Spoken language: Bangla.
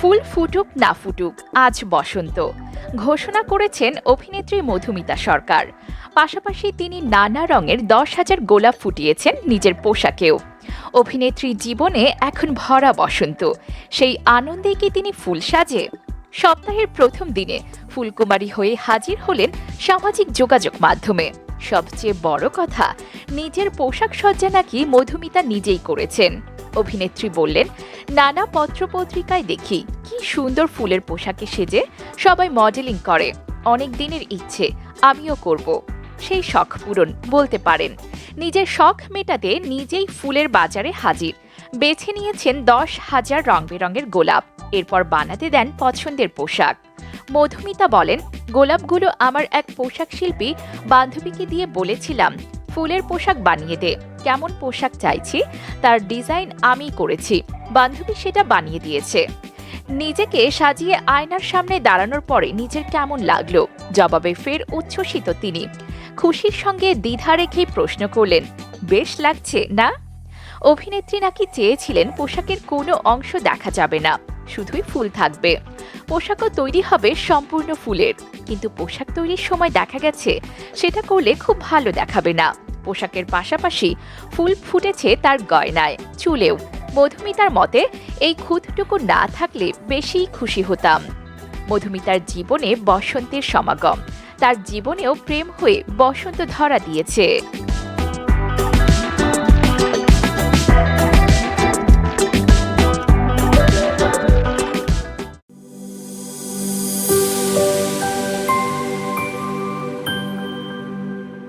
ফুল ফুটুক না ফুটুক, আজ বসন্ত। ঘোষণা করেছেন অভিনেত্রী মধুমিতা সরকার। পাশাপাশি তিনি নানা রঙের দশ হাজার গোলাপ ফুটিয়েছেন নিজের পোশাকেও। অভিনেত্রী জীবনে এখন ভরা বসন্ত। সেই আনন্দে কি তিনি ফুল সাজে? সপ্তাহের প্রথম দিনে ফুলকুমারী হয়ে হাজির হলেন সামাজিক যোগাযোগ মাধ্যমে। সবচেয়ে বড় কথা, নিজের পোশাক সজ্জা নাকি মধুমিতা নিজেই করেছেন। অভিনেত্রী বললেন, নানা পত্রপত্রিকায় দেখি, কি সুন্দর ফুলের পোশাকে সেজে সবাই মডেলিং করে। অনেক দিনের ইচ্ছে, আমিও করব। সেই শখ পূরণ বলতে পারেন। নিজের শখ মেটাতে নিজেই ফুলের বাজারে হাজির। বেছে নিয়েছেন দশ হাজার রং বেরঙের গোলাপ। এরপর বানাতে দেন পছন্দের পোশাক। মধুমিতা বলেন, গোলাপগুলো আমার এক পোশাক শিল্পী বান্ধবীকে দিয়ে বলেছিলাম, ফুলের পোশাক বানিয়ে দে, কেমন পোশাক চাইছি? তার ডিজাইন আমি করেছি, বান্ধবী সেটা বানিয়ে দিয়েছে। নিজেকে সাজিয়ে আয়নার সামনে দাঁড়ানোর পরে নিজের কেমন লাগল? জবাবে ফের উচ্ছ্বসিত তিনি। খুশির সঙ্গে দ্বিধা রেখেই প্রশ্ন করলেন, বেশ লাগছে, না? অভিনেত্রী নাকি চেয়েছিলেন পোশাকের কোনো অংশ দেখা যাবে না। শুধুই ফুল থাকবে। পোশাকও তৈরি হবে সম্পূর্ণ ফুলের। কিন্তু পোশাক তৈরির সময় দেখা গেছে, সেটা করলে খুব ভালো দেখাবে না। পোশাকের পাশাপাশি ফুল ফুটেছে তার গয়নায়, চুলেও। মধুমিতার মতে, এই খুঁতটুকু না থাকলে বেশি খুশি হতাম। মধুমিতার জীবনে বসন্তের সমাগম। তার জীবনেও প্রেম হয়ে বসন্ত ধরা দিয়েছে।